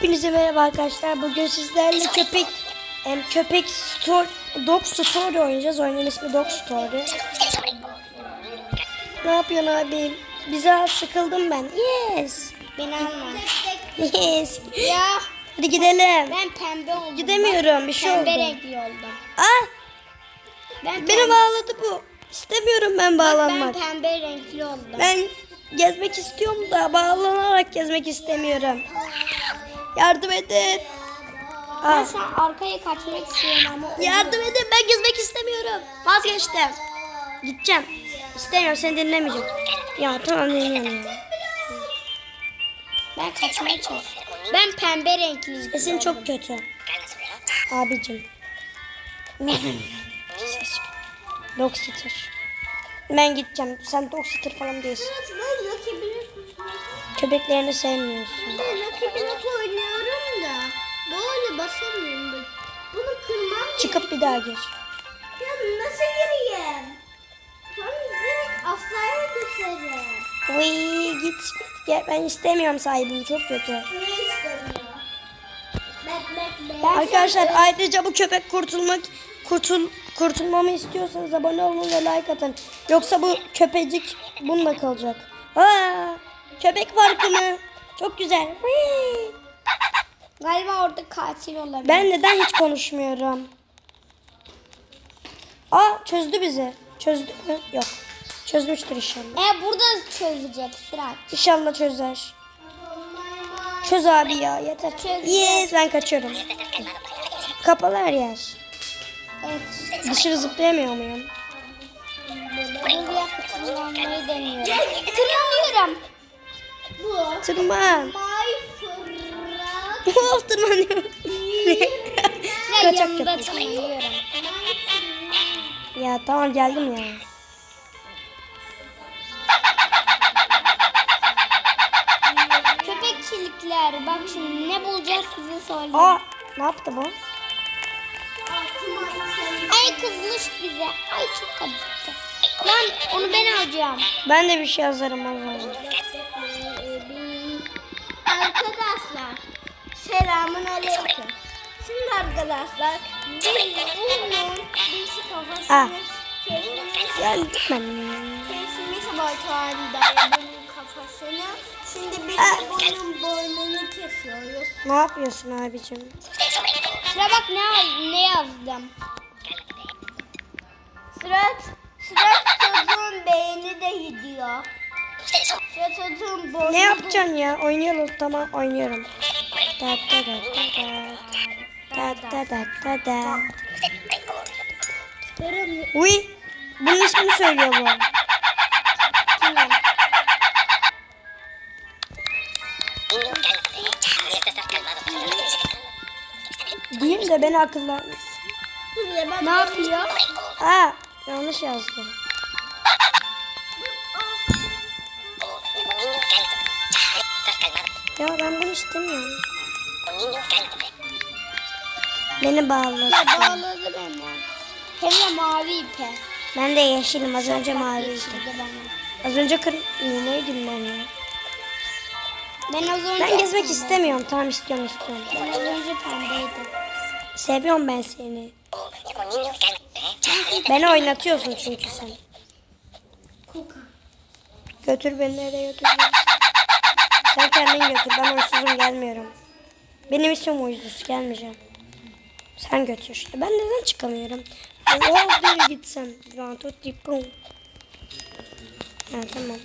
Hepinize merhaba arkadaşlar. Bugün sizlerle köpek em, köpek store dog story oynayacağız. Oyunun ismi dog story. Ne yapıyorsun abi? Bize sıkıldım ben. Yes. Beni alma. Yes. Ya Hadi gidelim. ben pembe oldum. Gidemiyorum. Bir şey Pembe oldu. renkli oldum. Ah, Ben beni pembe, bağladı bu. İstemiyorum ben ben bağlanmak. pembe renkli oldum. Ben gezmek istiyorum da bağlanarak gezmek istemiyorum. Yardım edin. Ben Ah. şu an arkaya kaçmak istiyorum ama Yardım edin ben gezmek istemiyorum. Vazgeçtim. Gideceğim. İstemiyorum seni dinlemeyeceğim. Ya tamam dinliyorum ben kaçmaya çalışıyorum. Ben pembe renkliyim. Sesin çok kötü. Abicim. Dogsitter. Ben gideceğim. Sen dogsitter falan değilsin. Köpeklerini sevmiyorsun. Çıkıp bir daha gir. Ya nasıl gireyim? Sonra direkt aslaya düşerim. Uy git git. Gel, ben istemiyorum sahibim çok kötü. Ne istemiyor? Arkadaşlar ayrıca bu köpek kurtulmak kurtul kurtulmamı istiyorsanız abone olun ve like atın. Yoksa bu köpecik bununla kalacak. Aa, köpek farkı mı? Çok güzel. Whee! Galiba orada katil olabilir. Ben neden hiç konuşmuyorum? Aa çözdü bizi. Çözdü mü? Yok. Çözmüştür inşallah. E burada çözecek Sıraç. İnşallah çözer. Çöz abi ya yeter. Yes ben kaçıyorum. Kapalı her yer. Evet. Dışarı zıplayamıyor muyum? Buraya kullanmayı deniyorum. Tırmanıyorum. Bu. Tırman. Of tırmanıyorum. Kaçak tırmanıyorum. Ya tamam geldim ya. Köpekçilikler. Bak şimdi ne bulacağız size söyleyeyim. Aa ne yaptı bu? Ay kızmış bize. Ay çok acıttı. Lan onu ben alacağım. Ben de bir şey yazarım o zaman. Arkadaşlar selamun aleyküm. Şimdi arkadaşlar biz kafasını ah. kesmiş. Kesmiş batuhandan bunun kafasını. Şimdi biz ah. bunun boynunu kesiyoruz. Ne yapıyorsun abicim? Sıra bak ne, ne yazdım. Sırat, sırat çocuğun beyni de gidiyor. Sırat çocuğun boynu Ne yapacaksın ya? Oynayalım tamam oynarım. Da da da da da. Da da da da da. Uy bunun ismini söylüyor bu. Diyeyim de beni akıllan. Ne yapıyor? Aa yanlış yazdım. Ya ben bunu istemiyorum. Beni bağladı. Ya bağladı beni. Hem de mavi ipe. Ben de yeşilim az önce. Geçirdi beni. Az önce kır... Neydim ben ya? Ben az önce Ben gezmek istemiyorum. Tamam istiyorum istiyorum. Ben az önce pembeydim. Seviyorum ben seni. Beni oynatıyorsun çünkü sen. Götür beni nereye götür. Sen kendin götür. Ben uysuzum gelmiyorum. Benim için uysuz gelmeyeceğim. Sen götür işte. Ben neden çıkamıyorum? Oh bir gitsem. One, two, three, boom. Ha, tamam.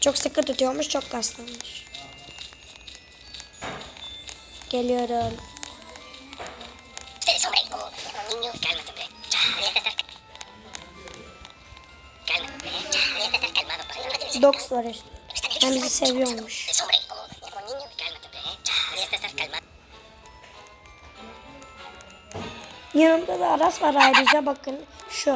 Çok sıkı tutuyormuş, çok kaslanmış. Geliyorum. Dogs var işte. Ben bizi seviyormuş. Yanımda da Aras var ayrıca bakın şu.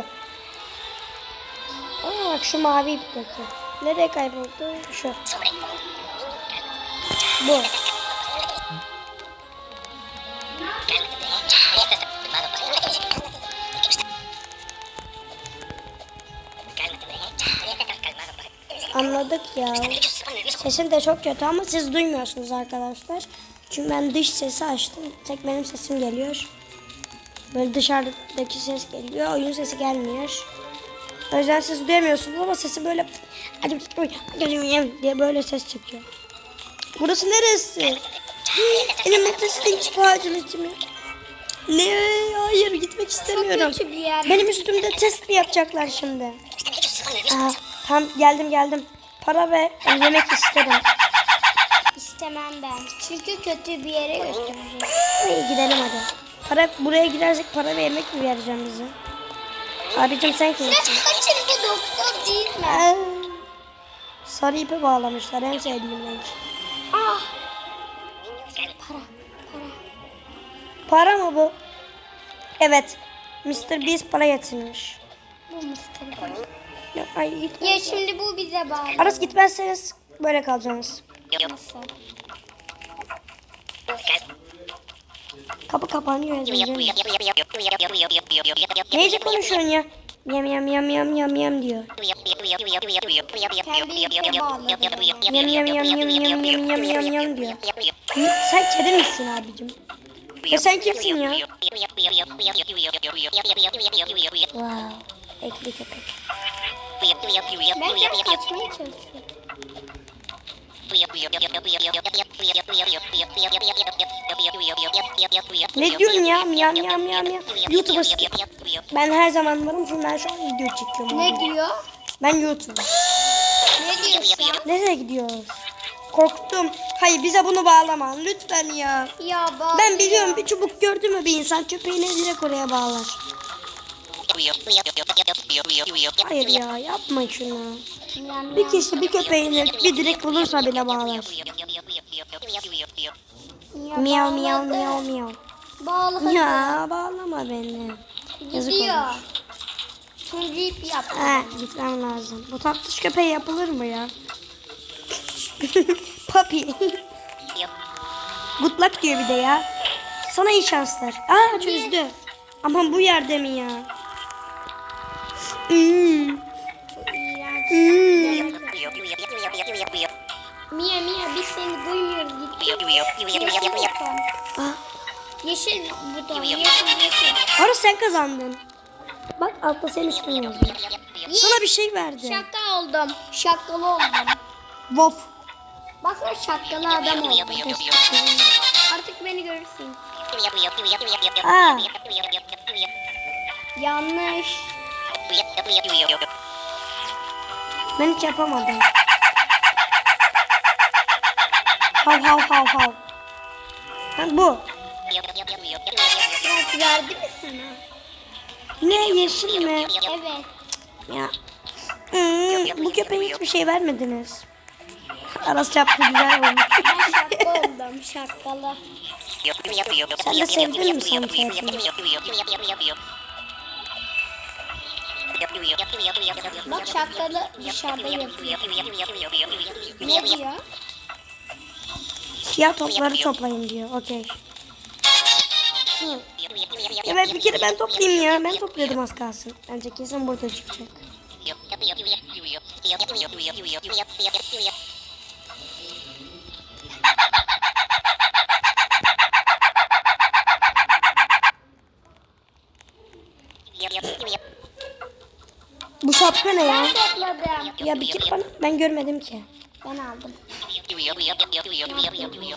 Aa, bak şu mavi ipteki. Nereye kayboldu? Şu. Bu. Anladık ya. Sesin de çok kötü ama siz duymuyorsunuz arkadaşlar. Çünkü ben dış sesi açtım. Tek benim sesim geliyor. Böyle dışarıdaki ses geliyor. Oyun sesi gelmiyor. O yüzden siz duyamıyorsunuz ama sesi böyle diye böyle ses çıkıyor. Burası neresi? Elimde stinç ağacın mi? Ne? Hayır gitmek istemiyorum. Benim üstümde test mi yapacaklar şimdi? Aa, tamam geldim geldim. Para ve yemek isterim. İstemem ben. Çünkü kötü bir yere götürecek. İyi gidelim hadi. Para buraya girersek para ve yemek mi vereceğim bize? Abicim sen kimsin? Kaçın bu doktor değil mi? Aa, Sarı ipe bağlamışlar en sevdiğim renk. Ah. Para. Para. Para mı bu? Evet. Mr. Beast para getirmiş. Bu mısır. Ya, ay git. Ya şimdi bu bize bağlı. Aras gitmezseniz böyle kalacaksınız. Nasıl? Kapı kapanıyor. Neyce konuşuyorsun ya? Yam yam yam yam yam yam diyor. Yam yam yam yam yam yam yam yam yam diyor. Sen kedi misin abicim? Ya sen kimsin ya? Wow. Ekli köpek. Ben kaçmaya çalışıyorum. Ne diyorsun ya? Miyam miyam miyam miyam. YouTube'a. Ben her zaman varım çünkü ben şu an video çekiyorum. Ne diyor? Ben YouTube. Ne diyor? Nereye gidiyoruz? Korktum. Hayır bize bunu bağlama. Lütfen ya. Ya bağlı. Ben biliyorum bir çubuk gördü mü bir insan köpeğini direkt oraya bağlar. Hayır ya yapma şunu. Bir kişi bir köpeğini bir direkt bulursa bile bağlar. Ya Miyav miyav miyav miyav. Bağladı. Ya bağlama beni. Yazık Gidiyor. olur. Turuncu ip yaptı. Ha, gitmem lazım. Bu tatlış köpeği yapılır mı ya? Papi. Good luck diyor bir de ya. Sana iyi şanslar. Aa çözdü. Ama bu yerde mi ya? Hmm. İğrenç. Hmm. Mia Mia biz seni duymuyoruz. Yeşil buton. Ah, Yeşil buton. Yeşil yeşil. Ara sen kazandın. Bak altta senin ismin yazıyor. Sana bir şey verdi. Şaka oldum. Şakalı oldum. Vof. Bak lan şakalı adam oldum. Artık beni görürsün. Aa, Yanlış. Ben hiç yapamadım. Hav hav hav hav. Ha, bu. Bak verdi mi sana? Ne yeşil mi? Evet. Ya. Hmm, bu köpeğe hiçbir şey vermediniz. Aras çaptı güzel olmuş. Ben şaka oldum. Şakalı. Sen de sevdin mi kıyafetini? Bak şakalı dışarıda yapıyor. Ne diyor? Siyah topları toplayın diyor. Okey. Hı. Evet bir kere ben toplayayım ya. Ben topluyordum az kalsın. Bence kesin burada çıkacak. Bu şapka ne ya? Ben topladım. Ya bir kere bana ben görmedim ki. Ben aldım.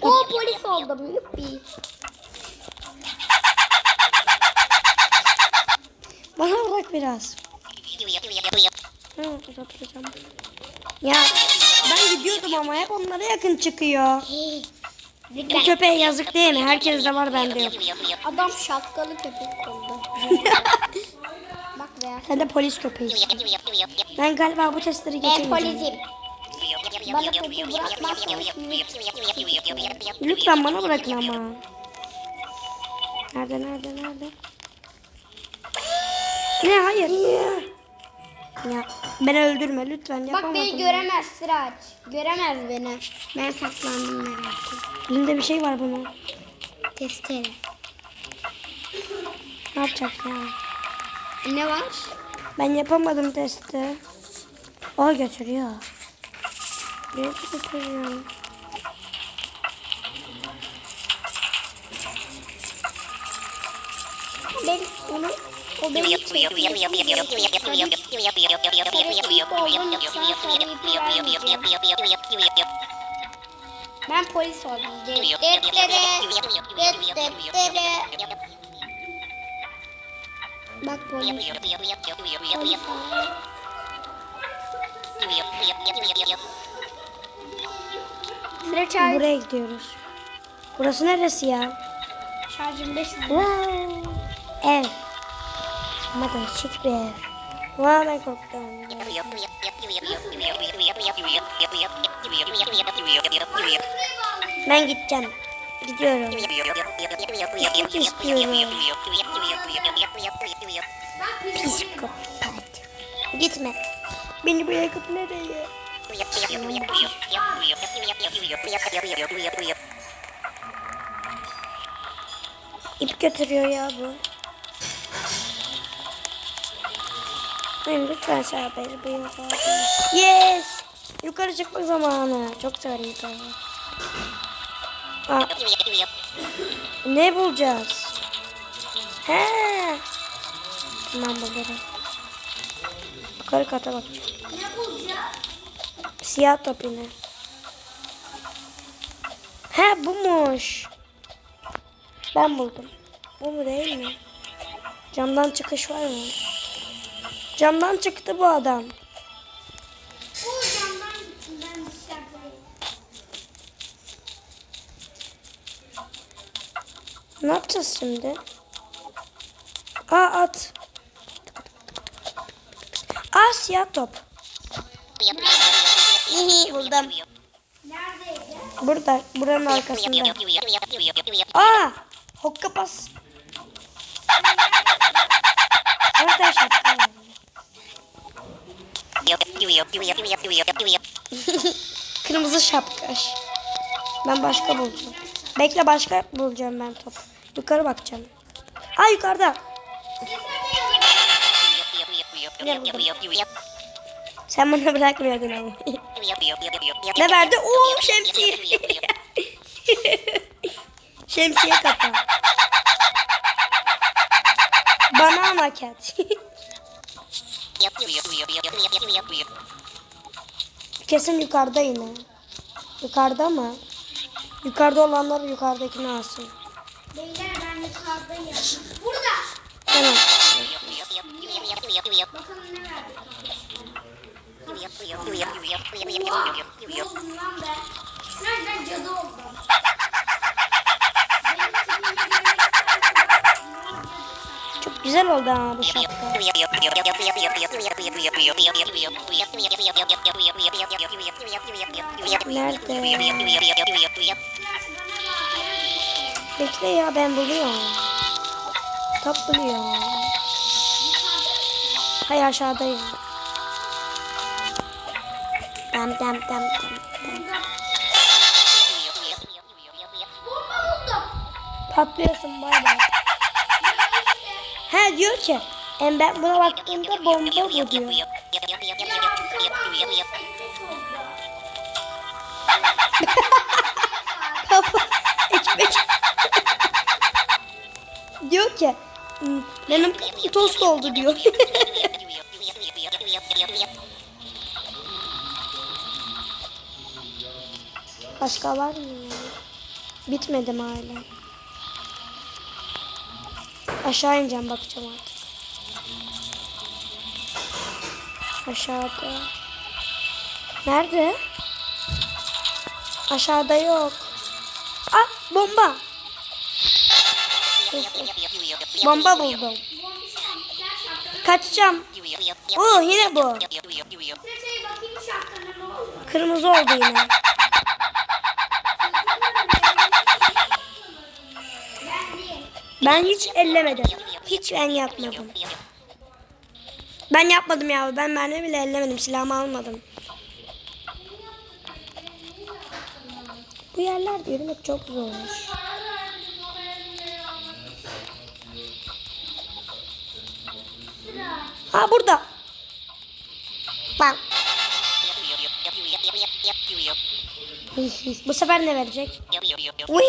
Oo polis oldum. Yuppi. Bana bırak biraz. Hı, uzatacağım. Ya ben gidiyordum ama hep onlara yakın çıkıyor. Bu köpeğe yazık değil mi? Herkes de var bende yok. Adam şapkalı köpek oldu. Bak be. Sen de polis köpeğisin. Ben galiba bu testleri Ben geçemeyeceğim. polisim. Bana köpeği bırakmazsanız Lütfen bana bırakın ama. Nerede nerede nerede? Ne hayır. Ya beni öldürme lütfen Bak yapamadım. beni göremez Sıraç. Göremez beni. Ben saklandım merak etme. Elinde bir şey var bunun. Testere. Ne yapacak ya? Ne var? Ben yapamadım testi. O götürüyor. Ne götürüyor? Ben onu o benim ben polis oldum. Deftere, deftere, deftere. Bak polis. Polis oldum. Sıra şarj. Buraya gidiyoruz. Burası neresi ya? Şarjım 5 Wow. Ev. Ama değişik bir ev. Vay ben korktum. Ben gideceğim. Gidiyorum. Gitmek istiyorum. Gitme. Beni bırakıp nereye? İp götürüyor ya bu. Benim lütfen serbest benim. Yes! Yukarı çıkma zamanı. Çok severim ne bulacağız? He. Tamam bulurum. Yukarı kata bakacağım. Ne bulacağız? Siyah top yine. He bumuş. Ben buldum. Bu mu değil mi? Camdan çıkış var mı? Camdan çıktı bu adam. Ne yapacağız şimdi? Aa at. Aa siyah top. Hihi buldum. Neredeydi? Burada, buranın arkasında. Aa hokka pas. Var? Kırmızı şapkaş. Ben başka bulacağım. Bekle başka bulacağım ben top. Yukarı bakacağım. Aa yukarıda. Sen bana bırakmıyordun ama. ne verdi? Oo şemsiye. şemsiye kafa. Banana cat. Kesin yukarıda yine. Yukarıda mı? Yukarıda olanlar yukarıdakini alsın. Beyler ben yukarıdayım. Burada. Tamam. Ben cadı oldum. Çok güzel oldu ama bu şapka. Bekle ya ben buluyorum. Top buluyorum. Hay aşağıdayım. Dem dem dem dem. dem. Patlıyorsun bay bay. He diyor ki em ben buna baktığımda bomba bu diyor. Kafa ekmek. diyor ki "Hmm, benim tost oldu diyor. Başka var mı ya? Bitmedi mi hala? Aşağı ineceğim bakacağım artık. Aşağıda. Nerede? Aşağıda yok. Ah bomba. Bomba buldum. Kaçacağım. Oo yine bu. Kırmızı oldu yine. Ben değil. Ben hiç ellemedim. Hiç ben yapmadım. Ben yapmadım ya. Ben mermi bile ellemedim. Silahımı almadım. Bu yerlerde yürümek çok zor. Ha burada. Bak. Bu sefer ne verecek? Uy,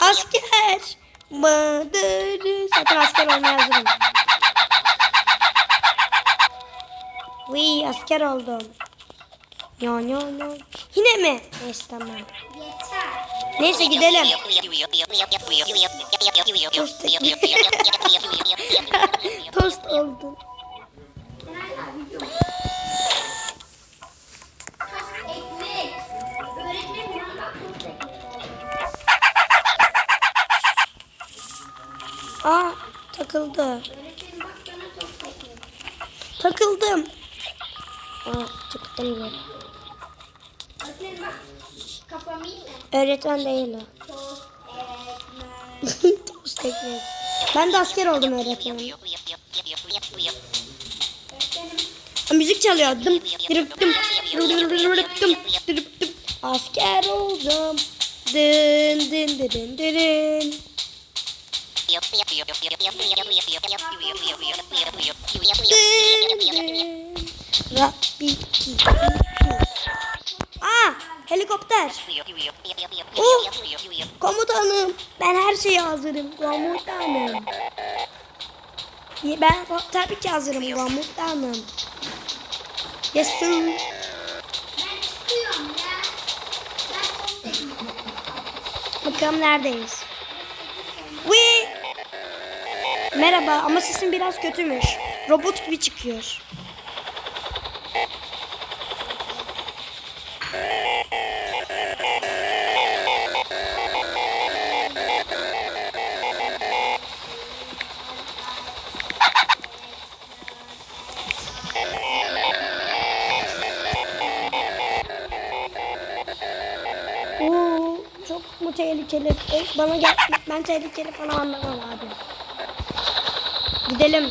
asker. Badırı. Zaten asker olmaya hazırım. Vıy asker oldum. Ya ya ya. Yine mi? Neyse tamam. Yeter. Neyse gidelim. Tost oldum. Ekmek. Takıldı. Takıldım. Aa çıktım mi? Öğretmen değil o. Tost ekmek. Ben de asker oldum öğretmenim. Müzik çalıyor. Dım, dırıp, dım, dırıp, dım, dırıp, dım. Asker oldum. Dın dın dın dın dın. Dın dın. Rabbi ki. Aa helikopter. Oh, komutanım. Ben her şeye hazırım komutanım. Ben tabii ki hazırım komutanım. Yes sir. Bakalım neredeyiz. Wee. Merhaba ama sesin biraz kötümüş. Robot gibi çıkıyor. Oo, çok mu tehlikeli? Bana gel, ben tehlikeli falan anlamam abi. Gidelim.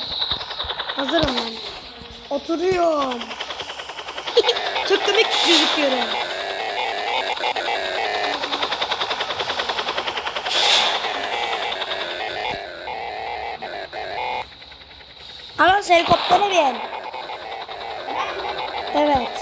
Hazırım ben. Oturuyorum. çok komik gözüküyorum. Aras helikoptere bin. Evet.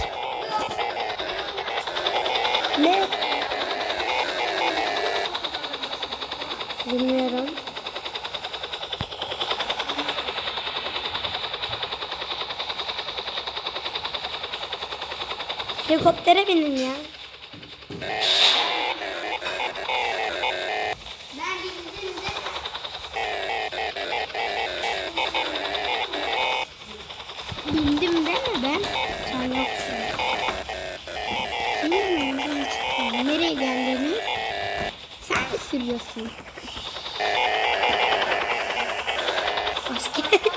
Helikoptere binin ya. Bindim deme ben. Sen yoksun. Bilmiyorum ben çıktım. Nereye geldiğini sen mi sürüyorsun? Asker.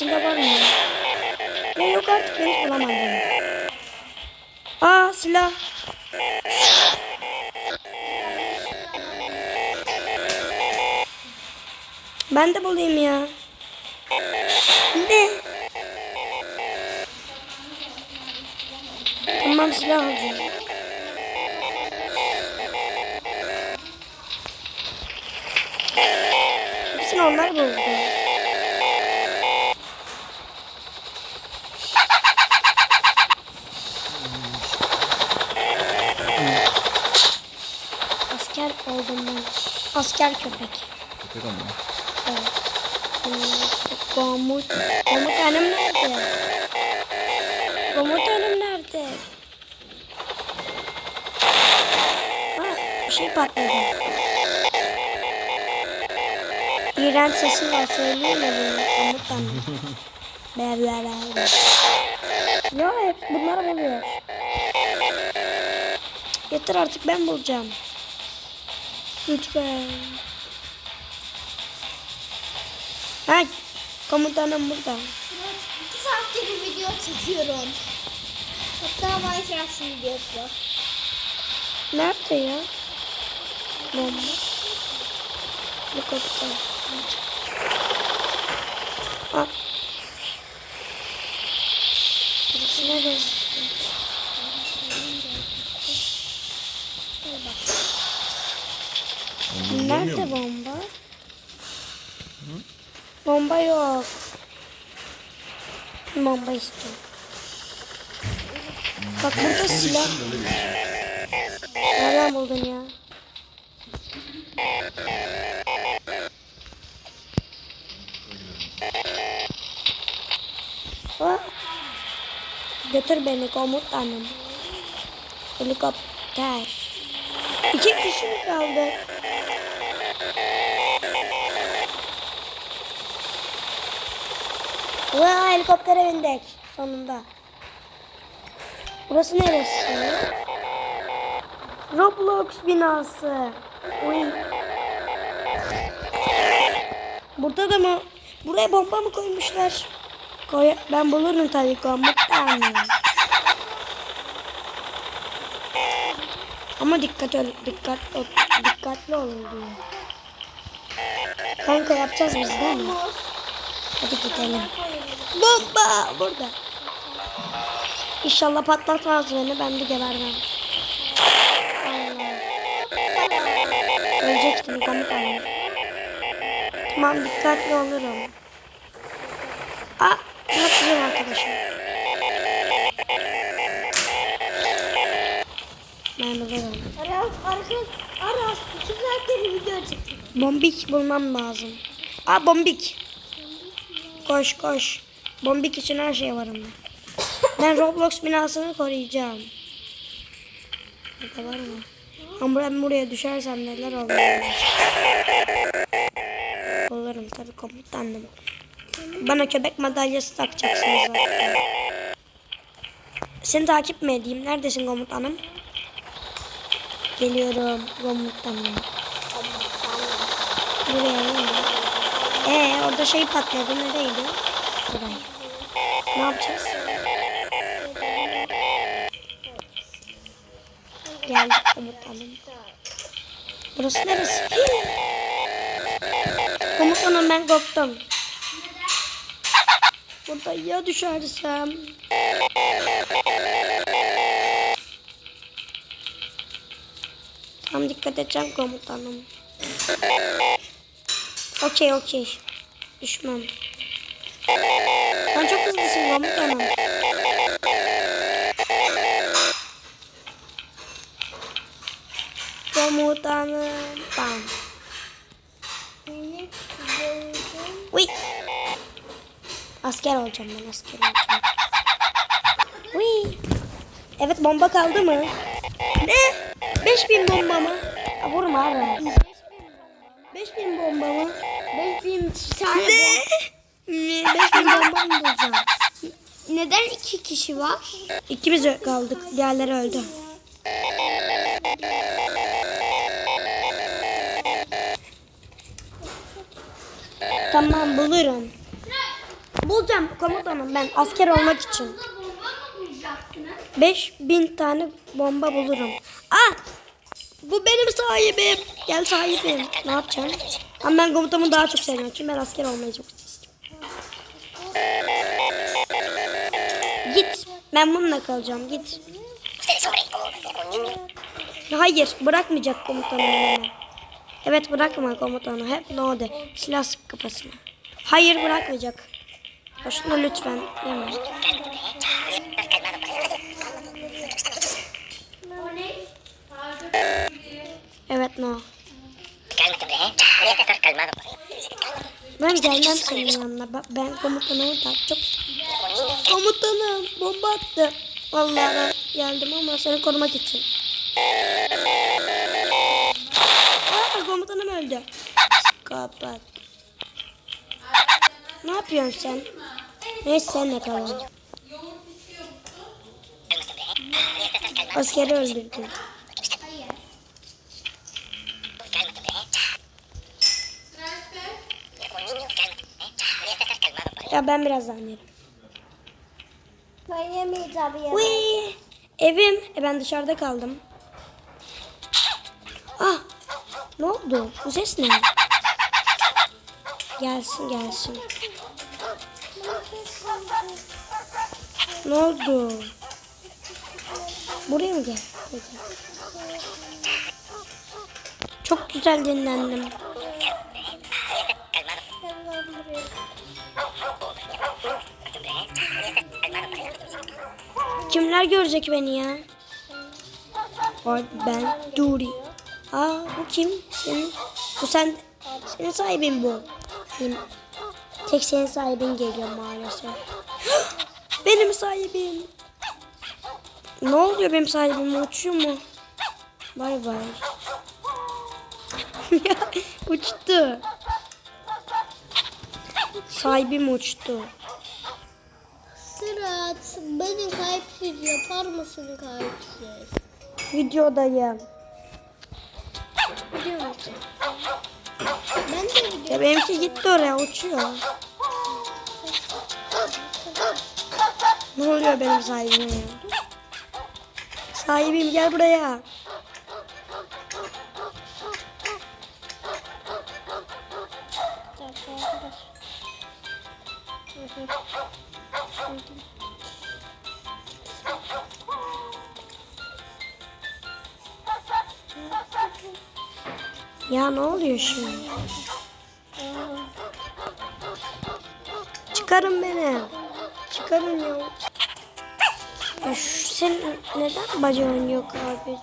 İçinde var mı? Ya yok artık ben hiç bulamadım. Aa silah. Ben de bulayım ya. Ne? Tamam silah alacağım. Hepsini onlar buldu. Asker köpek. Köpek ama. Evet. Komut. Komutanım nerede? Komutanım nerede? Ha, bir şey patladı. İğrenç sesi var bunu komutanım? Ber ber ber. Ya hep bunları buluyor. Yeter artık ben bulacağım. Lütfen. Ha, komutanım burada. sıra İki saattir video çekiyorum. Hatta Minecraft videosu. Nerede ya? Bomba. Helikopter. Aa. Burası neresi? Nerede bomba? Bomba yok. Bomba istiyorum. Bak burada silah. Nereden buldun ya? Aa, Götür beni komutanım. Helikopter. İki kişi kaldı? Vay helikoptere bindik sonunda. Burası neresi? Roblox binası. Uy. Burada da mı? Buraya bomba mı koymuşlar? Koy ben bulurum tabii komutan. Ama dikkat ol, dikkat ol, dikkatli olun diyor. Kanka yapacağız biz değil mi? Hadi gidelim. Bomba burada. İnşallah patlatmaz beni ben de gebermem. Ölecektim komutanım. Tamam dikkatli olurum. Aa, hatırlıyorum arkadaşım. Varım. Aras, Aras, Aras. İki saattir video çekiyorum. Bombik bulmam lazım. Aa bombik. Koş koş. Bombik için her şey varım ben. Ben Roblox binasını koruyacağım. Burada var mı? Ama ben buraya düşersem neler olur? Olurum tabii komutanım. Bana köpek madalyası takacaksınız zaten. Seni takip mi edeyim? Neredesin komutanım? Geliyorum komutanım. Buraya? Ee orada şey patladı nereydi? Buraya. Ne yapacağız? Geldik komutanım. Burası neresi? Komutanım ben korktum. Burada ya düşersem? Tam dikkat edeceğim komutanım. Okey okey. Düşmem. Çok hızlısın komutanım. Bam. Uy. Asker olacağım ben asker olacağım. Uy. Evet bomba kaldı mı? Ne? 5000 bomba mı? Ya vurma abi. 5000 bomba mı? 5000 tane. Ne? 5000 bomba mı bulacağım? Neden iki kişi var? İkimiz kaldık. Diğerleri öldü. Tamam bulurum. Bulacağım komutanım ben asker olmak için. 5000 tane bomba bulurum. Ah! Bu benim sahibim. Gel sahibim. Ne yapacağım? Ama ben komutamı daha çok seviyorum. Çünkü ben asker olmayı çok istiyorum. Ben bununla kalacağım. Git. Hayır. Bırakmayacak komutanım beni. Evet bırakma komutanı. Hep no de. Silah sık kafasına. Hayır bırakmayacak. Boşuna lütfen. Deme. Evet no. Ben gelmem senin yanına. Ben komutanımı da çok... Komutanım bomba attı. Vallahi ben geldim ama seni korumak için. Aa, komutanım öldü. Kapat. Ne yapıyorsun sen? Neyse senle kalalım. Askeri öldürdün. Cálmate, hombre, ¿eh? Un Ben yemeyeceğim ya. Uy, evim. E ben dışarıda kaldım. Ah, ne oldu? Bu ses ne? Gelsin gelsin. Ne oldu? Buraya mı gel? Peki. Çok güzel dinlendim. Kimler görecek beni ya? Ben Duri. Aa bu kim? Senin, bu sen, senin sahibin bu. Benim, tek senin sahibin geliyor maalesef. benim sahibim. Ne oluyor benim sahibim? Uçuyor mu? Bay bay. Uçtu. Sahibim uçtu. Sırat beni kalpsiz yapar mısın kalpsiz? Videodayım. Biliyor musun? Ben de biliyorum. Ya benimki gitti oraya uçuyor. Ne oluyor benim sahibime ya? Sahibim gel buraya. Ya ne oluyor şimdi? Çıkarın beni. Çıkarın ya. ya sen neden bacağın yok abi?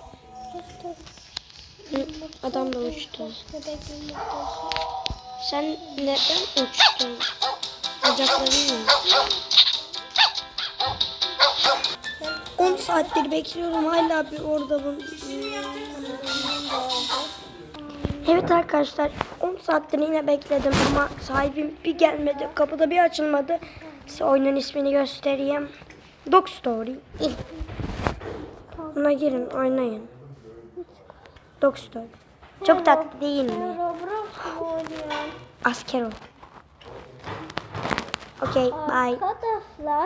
Adam da uçtu. Sen neden uçtun? Bacakların yok. 10 saattir bekliyorum hala bir orada bu. Evet arkadaşlar 10 saattir yine bekledim ama sahibim bir gelmedi. Kapıda bir açılmadı. Size oyunun ismini göstereyim. Dog Story. Buna girin oynayın. Dog Story. Çok tatlı değil mi? Asker ol. Okey bye.